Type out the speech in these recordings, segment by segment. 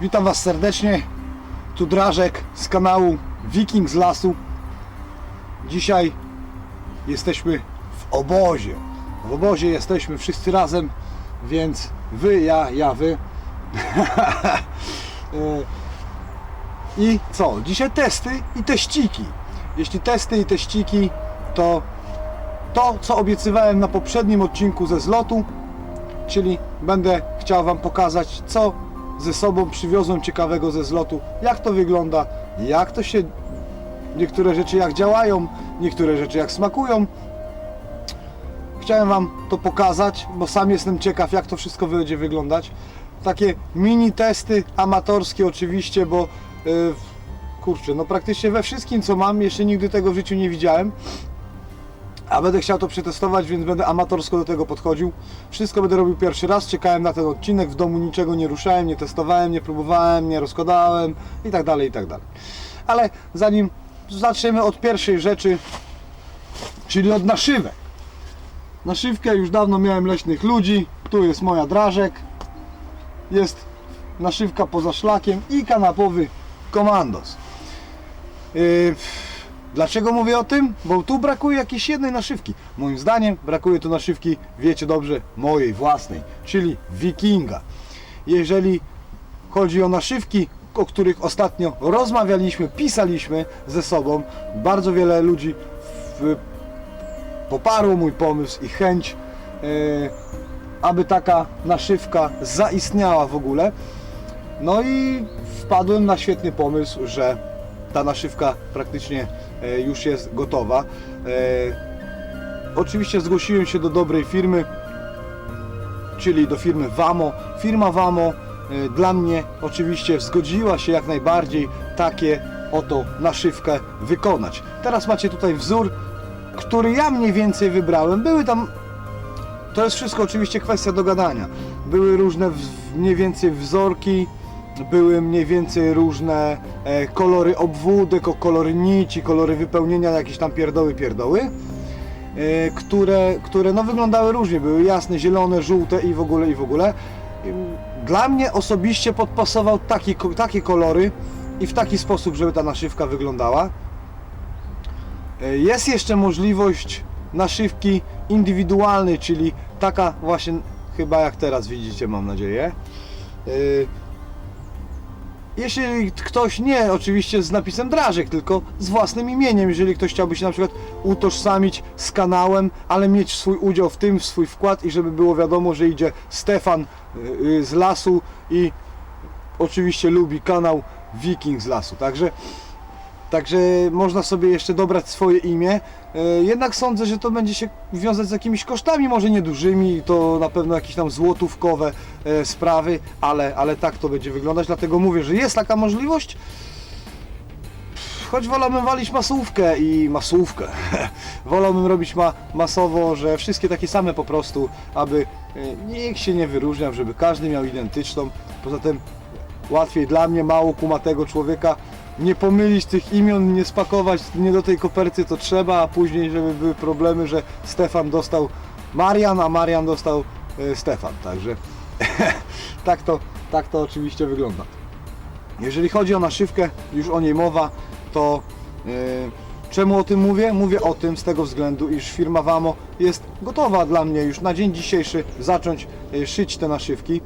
Witam Was serdecznie. Tu Drażek z kanału Wiking z lasu. Dzisiaj jesteśmy w obozie. W obozie jesteśmy wszyscy razem, więc Wy, ja, ja, Wy. E, I co? Dzisiaj testy i teściki. Jeśli testy i teściki, to to, co obiecywałem na poprzednim odcinku ze zlotu, czyli będę chciał Wam pokazać, co ze sobą przywiozłem ciekawego ze zlotu, jak to wygląda, jak to się, niektóre rzeczy jak działają, niektóre rzeczy jak smakują. Chciałem Wam to pokazać, bo sam jestem ciekaw, jak to wszystko będzie wyglądać. Takie mini testy amatorskie oczywiście, bo yy, kurczę, no praktycznie we wszystkim co mam, jeszcze nigdy tego w życiu nie widziałem. A będę chciał to przetestować, więc będę amatorsko do tego podchodził. Wszystko będę robił pierwszy raz. Czekałem na ten odcinek, w domu niczego nie ruszałem, nie testowałem, nie próbowałem, nie rozkładałem i tak dalej, i tak dalej. Ale zanim zaczniemy od pierwszej rzeczy, czyli od naszywek. Naszywkę już dawno miałem leśnych ludzi. Tu jest moja drażek. Jest naszywka poza szlakiem i kanapowy komandos. Yy, Dlaczego mówię o tym? Bo tu brakuje jakiejś jednej naszywki. Moim zdaniem brakuje tu naszywki, wiecie dobrze, mojej własnej, czyli Wikinga. Jeżeli chodzi o naszywki, o których ostatnio rozmawialiśmy, pisaliśmy ze sobą, bardzo wiele ludzi w, poparło mój pomysł i chęć, e, aby taka naszywka zaistniała w ogóle. No i wpadłem na świetny pomysł, że ta naszywka praktycznie już jest gotowa. E, Oczywiście zgłosiłem się do dobrej firmy, czyli do firmy Wamo. Firma Wamo e, dla mnie oczywiście zgodziła się jak najbardziej takie oto naszywkę wykonać. Teraz macie tutaj wzór, który ja mniej więcej wybrałem. Były tam to jest wszystko oczywiście kwestia dogadania. Były różne mniej więcej wzorki, były mniej więcej różne e, kolory obwódek, kolory nici, kolory wypełnienia, jakieś tam pierdoły, pierdoły, e, które, które no wyglądały różnie, były jasne, zielone, żółte i w ogóle, i w ogóle. Dla mnie osobiście podpasował taki, takie kolory i w taki sposób, żeby ta naszywka wyglądała. E, Jest jeszcze możliwość naszywki indywidualnej, czyli taka właśnie chyba jak teraz widzicie, mam nadzieję. E, Jeśli ktoś nie, oczywiście z napisem Drażek, tylko z własnym imieniem, jeżeli ktoś chciałby się na przykład utożsamić z kanałem, ale mieć swój udział w tym, swój wkład i żeby było wiadomo, że idzie Stefan y, y, z lasu i oczywiście lubi kanał Wiking z lasu. Także Także można sobie jeszcze dobrać swoje imię. E, Jednak sądzę, że to będzie się wiązać z jakimiś kosztami, może niedużymi, to na pewno jakieś tam złotówkowe e, sprawy, ale, ale tak to będzie wyglądać. Dlatego mówię, że jest taka możliwość. Choć wolałbym walić masówkę i masówkę. wolałbym robić ma, masowo, że wszystkie takie same po prostu, aby e, nikt się nie wyróżniał, żeby każdy miał identyczną. Poza tym łatwiej dla mnie, mało kumatego człowieka, nie pomylić tych imion, nie spakować nie do tej koperty to trzeba, a później, żeby były problemy, że Stefan dostał Marian, a Marian dostał e, Stefan. Także tak, to, tak to oczywiście wygląda. Jeżeli chodzi o naszywkę, już o niej mowa, to e, czemu o tym mówię? Mówię o tym z tego względu, iż firma Wamo jest gotowa dla mnie już na dzień dzisiejszy zacząć e, szyć te naszywki.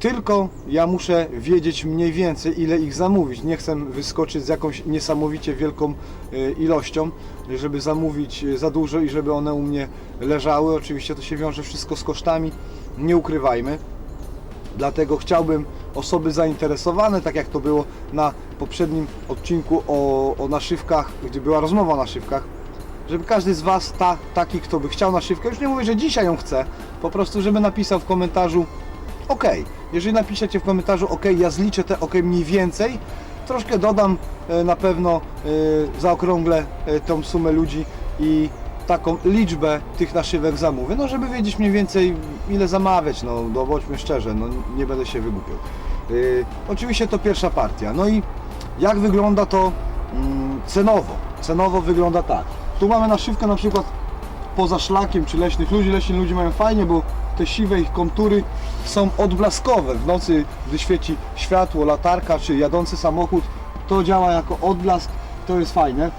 Tylko ja muszę wiedzieć mniej więcej, ile ich zamówić. Nie chcę wyskoczyć z jakąś niesamowicie wielką e, ilością, żeby zamówić e, za dużo i żeby one u mnie leżały. Oczywiście to się wiąże wszystko z kosztami, nie ukrywajmy. Dlatego chciałbym osoby zainteresowane, tak jak to było na poprzednim odcinku o, o naszywkach, gdzie była rozmowa o naszywkach, żeby każdy z Was, ta, taki, kto by chciał naszywkę, już nie mówię, że dzisiaj ją chce, po prostu, żeby napisał w komentarzu OK. Jeżeli napiszecie w komentarzu OK, ja zliczę te OK mniej więcej, troszkę dodam e, na pewno e, zaokrąglę e, tą sumę ludzi i taką liczbę tych naszywek zamówię, no żeby wiedzieć mniej więcej ile zamawiać, no, no bądźmy szczerze, no nie będę się wygłupiał. Yy, oczywiście to pierwsza partia, no i jak wygląda to mm, cenowo? Cenowo wygląda tak. Tu mamy naszywkę na przykład poza szlakiem czy leśnych ludzi. Leśni ludzie mają fajnie, bo te siwe ich kontury są odblaskowe. W nocy, gdy świeci światło, latarka czy jadący samochód, to działa jako odblask, to jest fajne.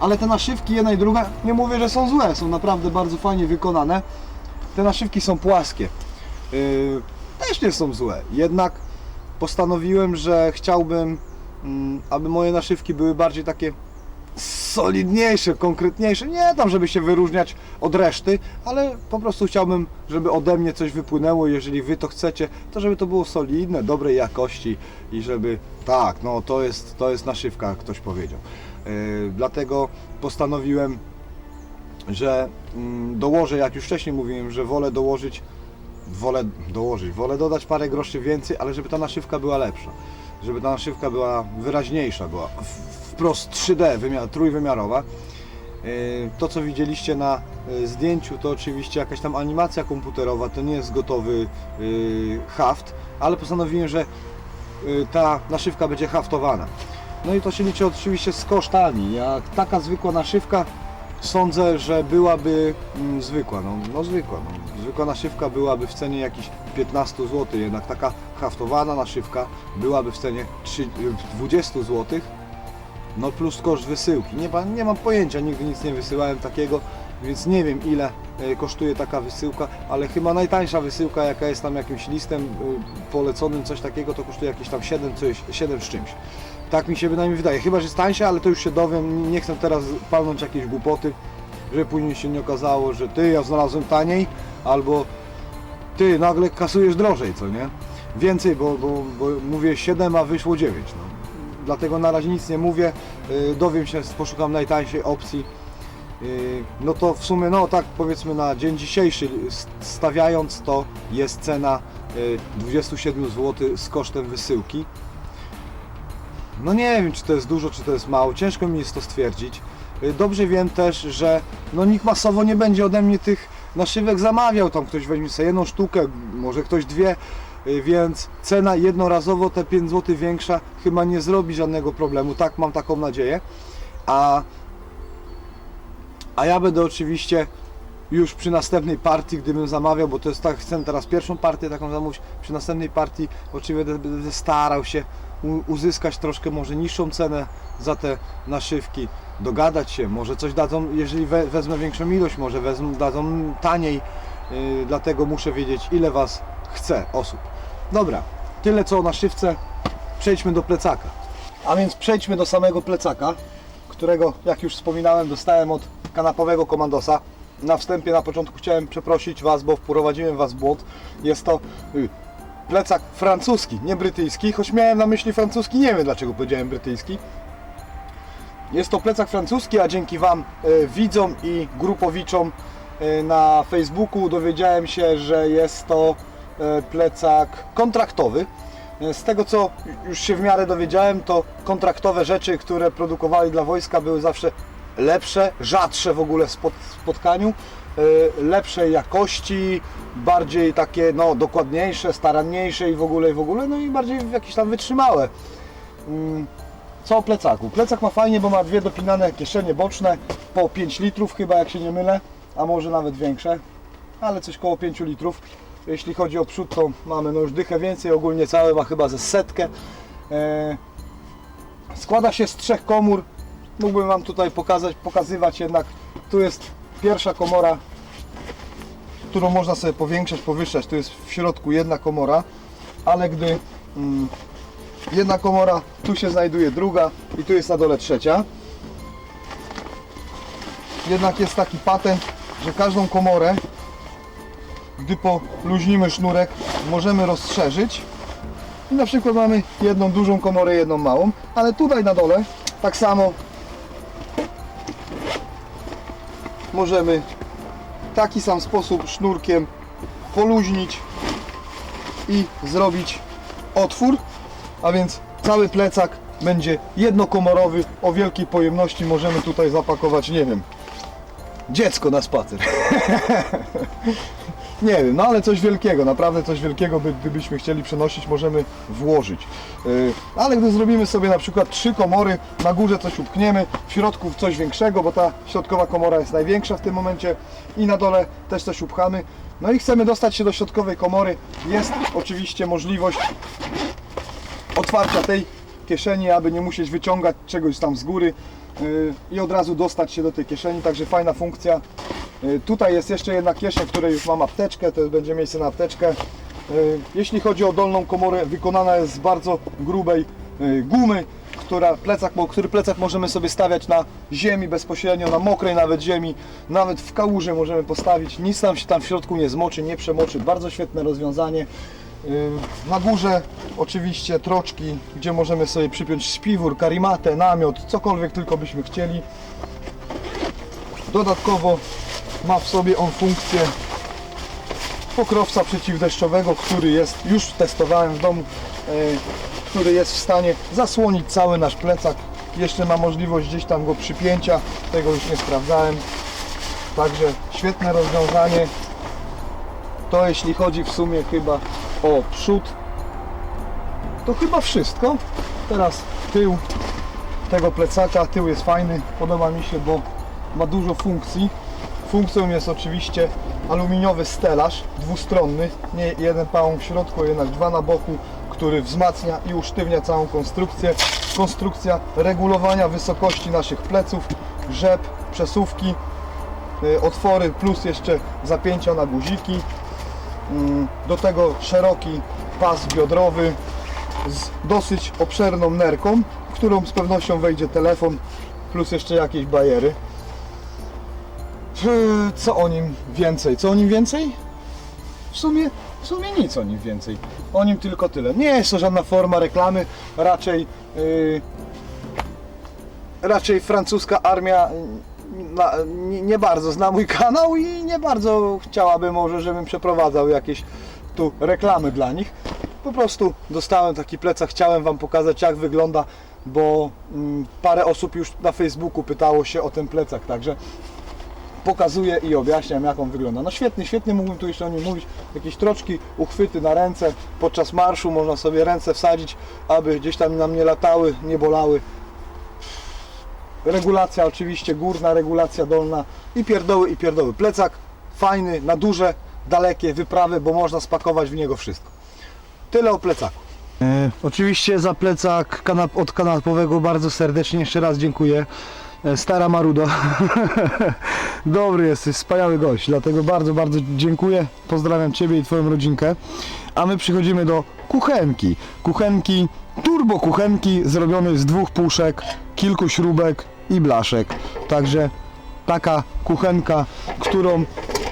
Ale te naszywki, jedna i druga, nie mówię, że są złe, są naprawdę bardzo fajnie wykonane. Te naszywki są płaskie. Yy, też nie są złe. Jednak postanowiłem, że chciałbym, mm, aby moje naszywki były bardziej takie solidniejsze, konkretniejsze. Nie tam, żeby się wyróżniać od reszty, ale po prostu chciałbym, żeby ode mnie coś wypłynęło. Jeżeli wy to chcecie, to żeby to było solidne, dobrej jakości i żeby tak, no to jest, to jest naszywka, jak ktoś powiedział. Yy, dlatego postanowiłem, że mm, dołożę, jak już wcześniej mówiłem, że wolę dołożyć wolę dołożyć, wolę dodać parę groszy więcej, ale żeby ta naszywka była lepsza, żeby ta naszywka była wyraźniejsza, była wprost 3D, wymiar, trójwymiarowa. Yy, To co widzieliście na yy, zdjęciu to oczywiście jakaś tam animacja komputerowa, to nie jest gotowy yy, haft, ale postanowiłem, że ta naszywka będzie haftowana. No i to się liczy oczywiście z kosztami. Jak taka zwykła naszywka sądzę, że byłaby mm, zwykła, no, no zwykła. No. Zwykła naszywka byłaby w cenie jakichś 15 zł, jednak taka haftowana naszywka byłaby w cenie 3, 20 zł, no plus koszt wysyłki. Nie, nie mam pojęcia, nigdy nic nie wysyłałem takiego, więc nie wiem ile e, kosztuje taka wysyłka, ale chyba najtańsza wysyłka jaka jest tam jakimś listem y, poleconym, coś takiego, to kosztuje jakieś tam 7, coś, 7 z czymś. Tak mi się bynajmniej wydaje. Chyba, że jest tańsza, ale to już się dowiem. Nie chcę teraz palnąć jakiejś głupoty, żeby później się nie okazało, że ty, ja znalazłem taniej, albo ty, nagle kasujesz drożej, co nie? Więcej, bo, bo, bo mówię 7, a wyszło 9. No. Dlatego na razie nic nie mówię. Yy, Dowiem się, poszukam najtańszej opcji. Yy, No to w sumie, no tak powiedzmy na dzień dzisiejszy stawiając to jest cena yy, 27 zł z kosztem wysyłki. No nie wiem, czy to jest dużo, czy to jest mało. Ciężko mi jest to stwierdzić. Y, Dobrze wiem też, że no nikt masowo nie będzie ode mnie tych naszywek zamawiał. Tam ktoś weźmie sobie jedną sztukę, może ktoś dwie, y, więc cena jednorazowo te 5 zł większa chyba nie zrobi żadnego problemu. Tak, mam taką nadzieję. A, a ja będę oczywiście już przy następnej partii, gdybym zamawiał, bo to jest tak, chcę teraz pierwszą partię taką zamówić, przy następnej partii oczywiście będę, starał się uzyskać troszkę może niższą cenę za te naszywki, dogadać się, może coś dadzą, jeżeli we, wezmę większą ilość, może wezmą, dadzą taniej, yy, dlatego muszę wiedzieć ile Was chce osób. Dobra, tyle co o naszywce, przejdźmy do plecaka. A więc przejdźmy do samego plecaka, którego jak już wspominałem dostałem od kanapowego komandosa. Na wstępie na początku chciałem przeprosić Was, bo wprowadziłem Was w błąd. Jest to y, plecak francuski, nie brytyjski, choć miałem na myśli francuski, nie wiem dlaczego powiedziałem brytyjski. Jest to plecak francuski, a dzięki Wam e, widzom i grupowiczom e, na Facebooku dowiedziałem się, że jest to plecak kontraktowy. E, Z tego co już się w miarę dowiedziałem, to kontraktowe rzeczy, które produkowali dla wojska były zawsze lepsze, rzadsze w ogóle w spot- spotkaniu, e, lepszej jakości, bardziej takie no, dokładniejsze, staranniejsze i w ogóle i w ogóle, no i bardziej jakieś tam wytrzymałe. Mm, co o plecaku? Plecak ma fajnie, bo ma dwie dopinane kieszenie boczne, po 5 litrów chyba, jak się nie mylę, a może nawet większe, ale coś koło 5 litrów. Jeśli chodzi o przód, to mamy no już dychę więcej, ogólnie cały ma chyba ze setkę. E, składa się z trzech komór, mógłbym Wam tutaj pokazać, pokazywać jednak, tu jest pierwsza komora, którą można sobie powiększać, powyższać, tu jest w środku jedna komora, ale gdy mm, jedna komora, tu się znajduje druga i tu jest na dole trzecia. Jednak jest taki patent, że każdą komorę, gdy poluźnimy sznurek, możemy rozszerzyć. I na przykład mamy jedną dużą komorę, jedną małą, ale tutaj na dole tak samo możemy w taki sam sposób sznurkiem poluźnić i zrobić otwór, a więc cały plecak będzie jednokomorowy o wielkiej pojemności. Możemy tutaj zapakować, nie wiem, dziecko na spacer. Nie wiem, no ale coś wielkiego, naprawdę coś wielkiego, by, gdybyśmy chcieli przenosić, możemy włożyć. Yy, ale gdy zrobimy sobie na przykład trzy komory, na górze coś upchniemy, w środku coś większego, bo ta środkowa komora jest największa w tym momencie i na dole też coś upchamy. No i chcemy dostać się do środkowej komory. Jest oczywiście możliwość otwarcia tej kieszeni, aby nie musieć wyciągać czegoś tam z góry i od razu dostać się do tej kieszeni, także fajna funkcja. Yy, Tutaj jest jeszcze jedna kieszeń, w której już mam apteczkę, to będzie miejsce na apteczkę. Yy, Jeśli chodzi o dolną komorę, wykonana jest z bardzo grubej gumy, która plecak, który plecak możemy sobie stawiać na ziemi bezpośrednio, na mokrej nawet ziemi, nawet w kałuży możemy postawić, nic nam się tam w środku nie zmoczy, nie przemoczy, bardzo świetne rozwiązanie. Na górze oczywiście troczki, gdzie możemy sobie przypiąć śpiwór, karimatę, namiot, cokolwiek tylko byśmy chcieli. Dodatkowo ma w sobie on funkcję pokrowca przeciwdeszczowego, który jest, już testowałem w domu, e, który jest w stanie zasłonić cały nasz plecak. Jeszcze ma możliwość gdzieś tam go przypięcia, tego już nie sprawdzałem. Także świetne rozwiązanie. To jeśli chodzi w sumie chyba o przód, to chyba wszystko. Teraz tył tego plecaka, tył jest fajny, podoba mi się, bo ma dużo funkcji. Funkcją jest oczywiście aluminiowy stelaż dwustronny, nie jeden pałą w środku, jednak dwa na boku, który wzmacnia i usztywnia całą konstrukcję. Konstrukcja regulowania wysokości naszych pleców, rzep, przesuwki, y, otwory plus jeszcze zapięcia na guziki. Mm, Do tego szeroki pas biodrowy z dosyć obszerną nerką, w którą z pewnością wejdzie telefon plus jeszcze jakieś bajery. Yy, Co o nim więcej? Co o nim więcej? W sumie, w sumie nic o nim więcej. O nim tylko tyle. Nie jest to żadna forma reklamy, raczej yy, raczej francuska armia na, nie, nie bardzo zna mój kanał i nie bardzo chciałaby może, żebym przeprowadzał jakieś tu reklamy dla nich. Po prostu dostałem taki plecak, chciałem Wam pokazać jak wygląda, bo mm, parę osób już na Facebooku pytało się o ten plecak, także pokazuję i objaśniam jak on wygląda. No świetnie, świetnie mógłbym tu jeszcze o nim mówić. Jakieś troczki, uchwyty na ręce. Podczas marszu można sobie ręce wsadzić, aby gdzieś tam nam nie latały, nie bolały. Regulacja oczywiście górna, regulacja dolna i pierdoły i pierdoły. Plecak fajny, na duże, dalekie wyprawy, bo można spakować w niego wszystko. Tyle o plecaku. E, oczywiście za plecak kanap, od kanapowego bardzo serdecznie jeszcze raz dziękuję. E, Stara Marudo. Dobry jesteś, wspaniały gość, dlatego bardzo, bardzo dziękuję. Pozdrawiam Ciebie i Twoją rodzinkę. A my przychodzimy do kuchenki. Kuchenki, turbo kuchenki zrobionej z dwóch puszek, kilku śrubek i blaszek. Także taka kuchenka, którą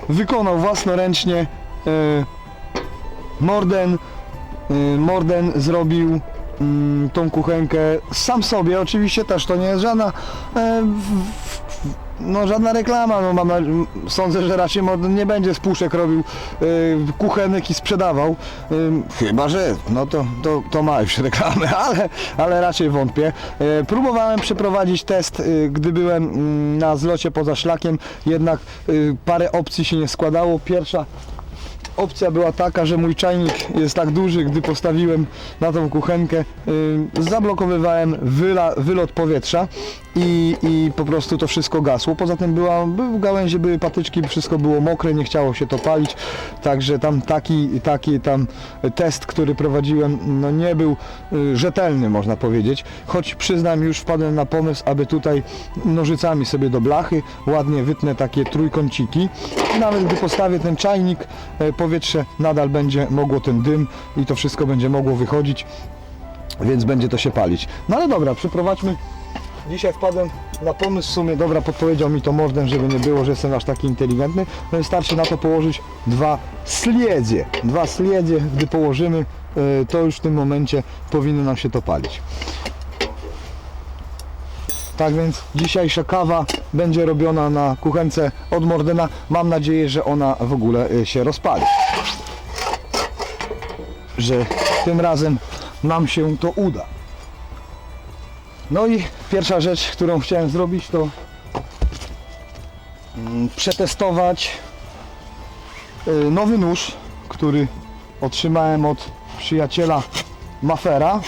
wykonał własnoręcznie e, Morden. Y, Morden zrobił mm, tą kuchenkę sam sobie, oczywiście też to nie jest żadna e, no żadna reklama, no mam, na- sądzę, że raczej nie będzie z puszek robił y, kuchenek i sprzedawał, y, chyba, że no to, to, to ma już reklamę, ale, ale raczej wątpię. E, próbowałem przeprowadzić test, y, gdy byłem mm, na zlocie poza szlakiem, jednak y, parę opcji się nie składało. Pierwsza opcja była taka, że mój czajnik jest tak duży, gdy postawiłem na tą kuchenkę, yy, zablokowywałem wyla, wylot powietrza i, i po prostu to wszystko gasło. Poza tym była, były gałęzie, były patyczki, wszystko było mokre, nie chciało się to palić, także tam taki, taki tam test, który prowadziłem, no nie był y, rzetelny, można powiedzieć, choć przyznam, już wpadłem na pomysł, aby tutaj nożycami sobie do blachy ładnie wytnę takie trójkąciki. Nawet gdy postawię ten czajnik, e, powietrze nadal będzie mogło ten dym i to wszystko będzie mogło wychodzić, więc będzie to się palić. No ale dobra, przeprowadźmy. Dzisiaj wpadłem na pomysł w sumie, dobra, podpowiedział mi to Morden, żeby nie było, że jestem aż taki inteligentny. No i starczy na to położyć dwa sliedzie. Dwa sliedzie, gdy położymy, e, to już w tym momencie powinno nam się to palić. Tak więc dzisiejsza kawa będzie robiona na kuchence od Mordena. Mam nadzieję, że ona w ogóle y, się rozpali. Że tym razem nam się to uda. No i pierwsza rzecz, którą chciałem zrobić to mm, przetestować y, nowy nóż, który otrzymałem od przyjaciela Mafera.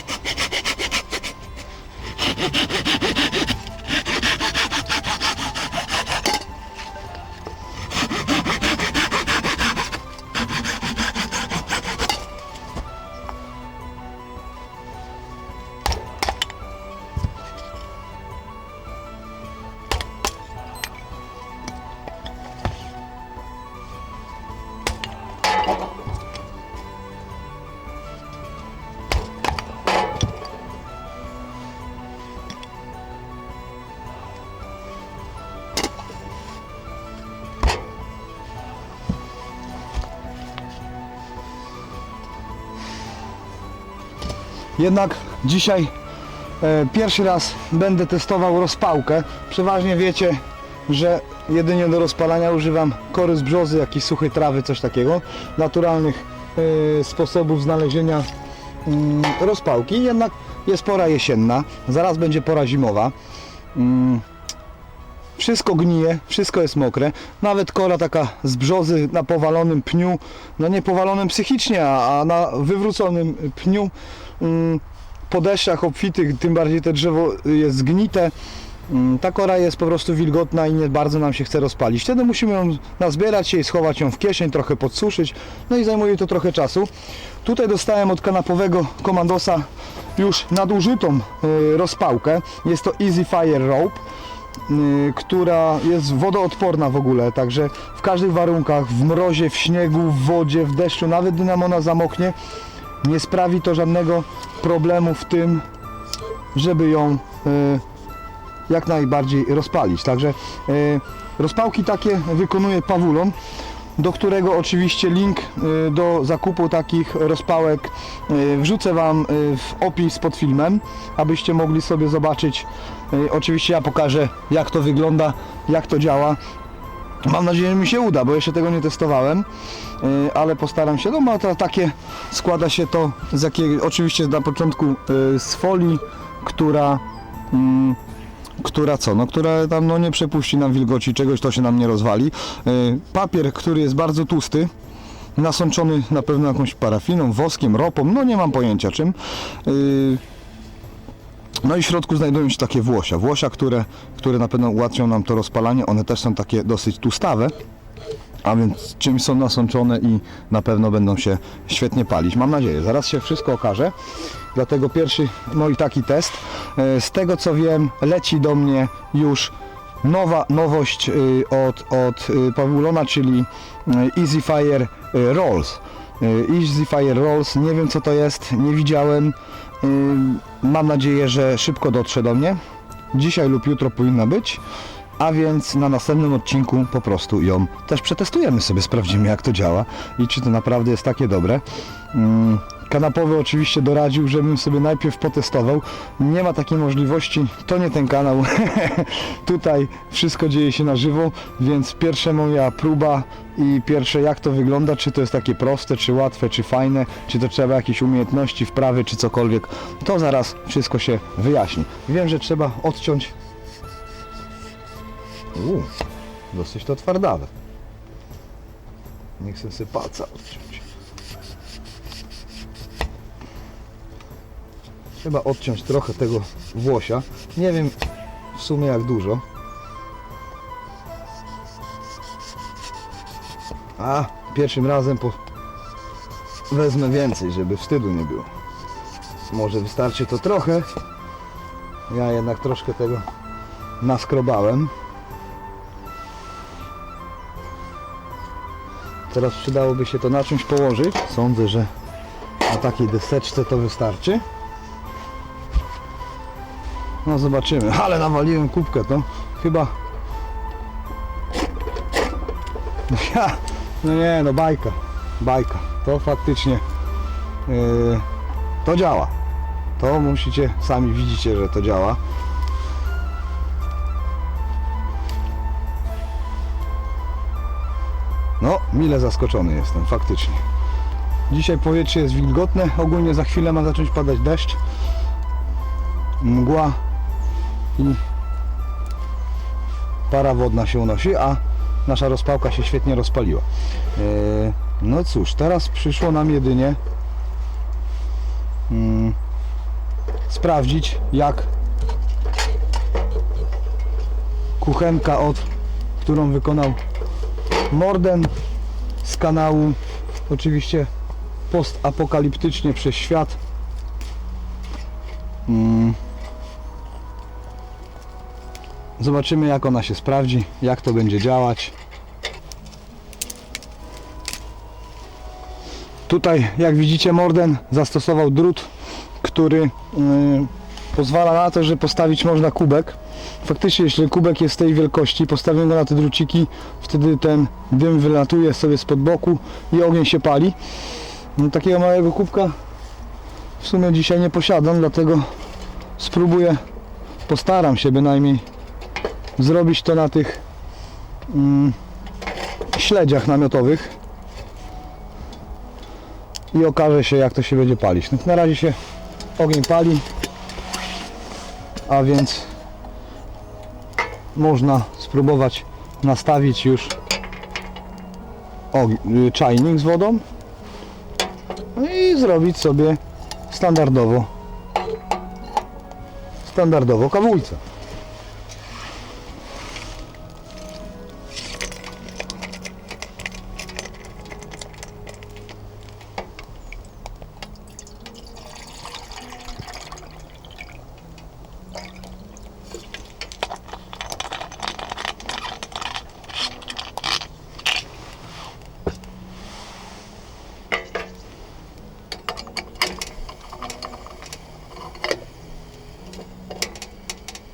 Jednak dzisiaj e, pierwszy raz będę testował rozpałkę. Przeważnie wiecie, że jedynie do rozpalania używam kory z brzozy, jakiejś suchej trawy, coś takiego. Naturalnych e, sposobów znalezienia mm, rozpałki. Jednak jest pora jesienna, zaraz będzie pora zimowa. Mm, wszystko gnije, wszystko jest mokre. Nawet kora taka z brzozy na powalonym pniu, no nie powalonym psychicznie, a, a na wywróconym pniu po deszczach obfitych, tym bardziej to drzewo jest zgnite. Mm, Ta kora jest po prostu wilgotna i nie bardzo nam się chce rozpalić. Wtedy musimy ją nazbierać i schować ją w kieszeń, trochę podsuszyć, no i zajmuje to trochę czasu. Tutaj dostałem od kanapowego komandosa już nadużytą y, rozpałkę. Jest to Easy Fire Rope y, która jest wodoodporna w ogóle, także w każdych warunkach, w mrozie, w śniegu, w wodzie, w deszczu, nawet gdy nam ona zamoknie, nie sprawi to żadnego problemu w tym, żeby ją y, jak najbardziej rozpalić. Także y, rozpałki takie wykonuje Pawulon, do którego oczywiście link y, do zakupu takich rozpałek wrzucę Wam w opis pod filmem, abyście mogli sobie zobaczyć. Oczywiście ja pokażę jak to wygląda, jak to działa. Mam nadzieję, że mi się uda, bo jeszcze tego nie testowałem, y, ale postaram się. No ma to takie, składa się to z oczywiście na początku y, z folii, która mm, która co, no która tam no nie przepuści nam wilgoci, czegoś to się nam nie rozwali. Y, Papier, który jest bardzo tłusty, nasączony na pewno jakąś parafiną, woskiem, ropą, no nie mam pojęcia czym. No i w środku znajdują się takie włosia. Włosia, które, które na pewno ułatwią nam to rozpalanie. One też są takie dosyć tłustawe. A więc czymś są nasączone i na pewno będą się świetnie palić. Mam nadzieję, zaraz się wszystko okaże. Dlatego pierwszy mój taki test. E, Z tego co wiem, leci do mnie już nowa nowość y, od, od y, Pawulona, czyli y, Easy Fire Rolls. Y, Easy Fire Rolls, nie wiem co to jest, nie widziałem. Y, Mam nadzieję, że szybko dotrze do mnie. Dzisiaj lub jutro powinna być. A więc na następnym odcinku po prostu ją też przetestujemy sobie, sprawdzimy jak to działa i czy to naprawdę jest takie dobre. Kanapowy oczywiście doradził, żebym sobie najpierw potestował. Nie ma takiej możliwości, to nie ten kanał. Tutaj wszystko dzieje się na żywo, więc pierwsza moja próba i pierwsze jak to wygląda, czy to jest takie proste, czy łatwe, czy fajne, czy to trzeba jakieś umiejętności, wprawy, czy cokolwiek, to zaraz wszystko się wyjaśni. Wiem, że trzeba odciąć Uuu, dosyć to twardawe. Nie chcę sobie palca odciąć. Trzeba odciąć trochę tego włosia. Nie wiem w sumie jak dużo. A, pierwszym razem po... wezmę więcej, żeby wstydu nie było. Może wystarczy to trochę. Ja jednak troszkę tego naskrobałem. Teraz przydałoby się to na czymś położyć. Sądzę, że na takiej deseczce to wystarczy. No zobaczymy. Ale nawaliłem kubkę, to chyba... No ja... No nie, no bajka. Bajka. To faktycznie... Yy, to działa. To musicie, sami widzicie, że to działa. No, mile zaskoczony jestem, faktycznie. Dzisiaj powietrze jest wilgotne, ogólnie za chwilę ma zacząć padać deszcz. Mgła i para wodna się unosi, a nasza rozpałka się świetnie rozpaliła. E, No cóż, teraz przyszło nam jedynie mm, sprawdzić jak kuchenka od którą wykonał Morden z kanału oczywiście postapokaliptycznie przez świat Mm. Zobaczymy jak ona się sprawdzi, jak to będzie działać. Tutaj jak widzicie Morden zastosował drut, który yy, pozwala na to, że postawić można kubek. Faktycznie jeśli kubek jest tej wielkości, postawimy go na te druciki, wtedy ten dym wylatuje sobie spod boku i ogień się pali. No, takiego małego kubka w sumie dzisiaj nie posiadam, dlatego spróbuję, postaram się bynajmniej zrobić to na tych mm, śledziach namiotowych i okaże się jak to się będzie palić. No, na razie się ogień pali, a więc można spróbować nastawić już y, czajnik z wodą no i zrobić sobie standardowo standardowo kawulce.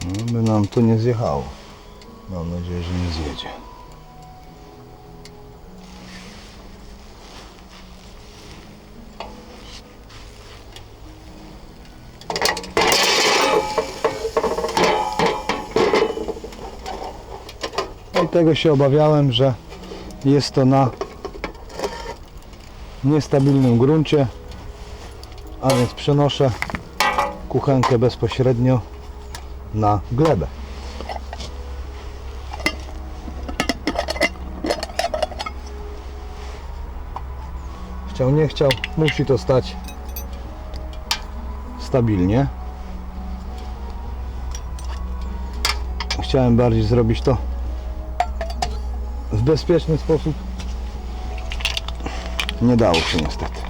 No, by nam to nie zjechało. Mam nadzieję, że nie zjedzie. No I tego się obawiałem, że jest to na niestabilnym gruncie, a więc przenoszę kuchenkę bezpośrednio na glebę. Chciał, nie chciał, musi to stać stabilnie. Chciałem bardziej zrobić to w bezpieczny sposób. Nie dało się niestety.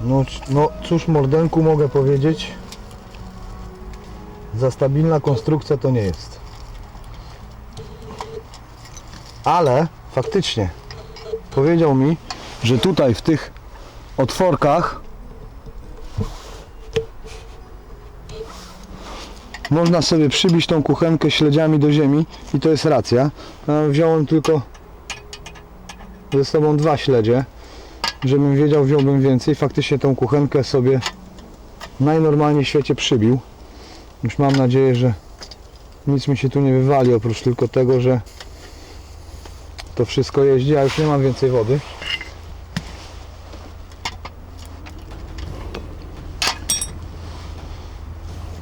No, no cóż mordenku mogę powiedzieć Za stabilna konstrukcja to nie jest Ale faktycznie Powiedział mi, że tutaj w tych otworkach Można sobie przybić tą kuchenkę śledziami do ziemi i to jest racja. Wziąłem tylko ze sobą dwa śledzie żebym wiedział, wziąłbym więcej. Faktycznie tą kuchenkę sobie najnormalniej w świecie przybił. Już mam nadzieję, że nic mi się tu nie wywali, oprócz tylko tego, że to wszystko jeździ, a już nie mam więcej wody.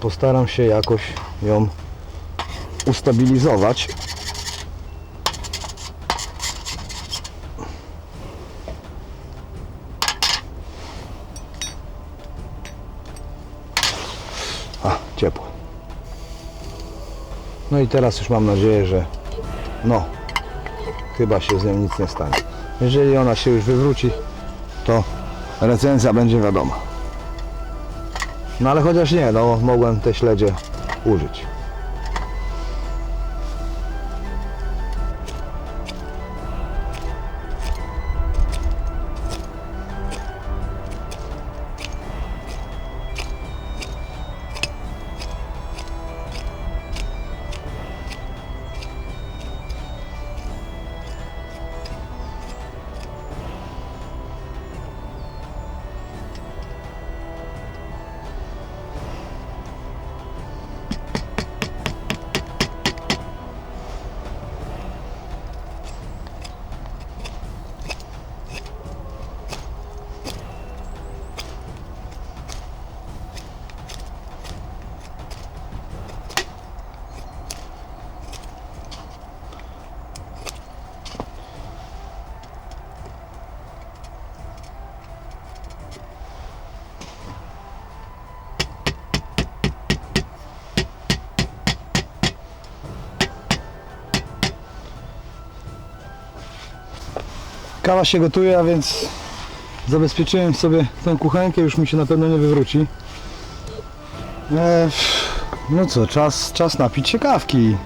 Postaram się jakoś ją ustabilizować. A, ciepło. No i teraz już mam nadzieję, że no, chyba się z nią nic nie stanie. Jeżeli ona się już wywróci, to recenzja będzie wiadoma. No ale chociaż nie, no mogłem te śledzie użyć. Kawa się gotuje, a więc zabezpieczyłem sobie tę kuchenkę, już mi się na pewno nie wywróci. E, no co, czas, czas napić się kawki.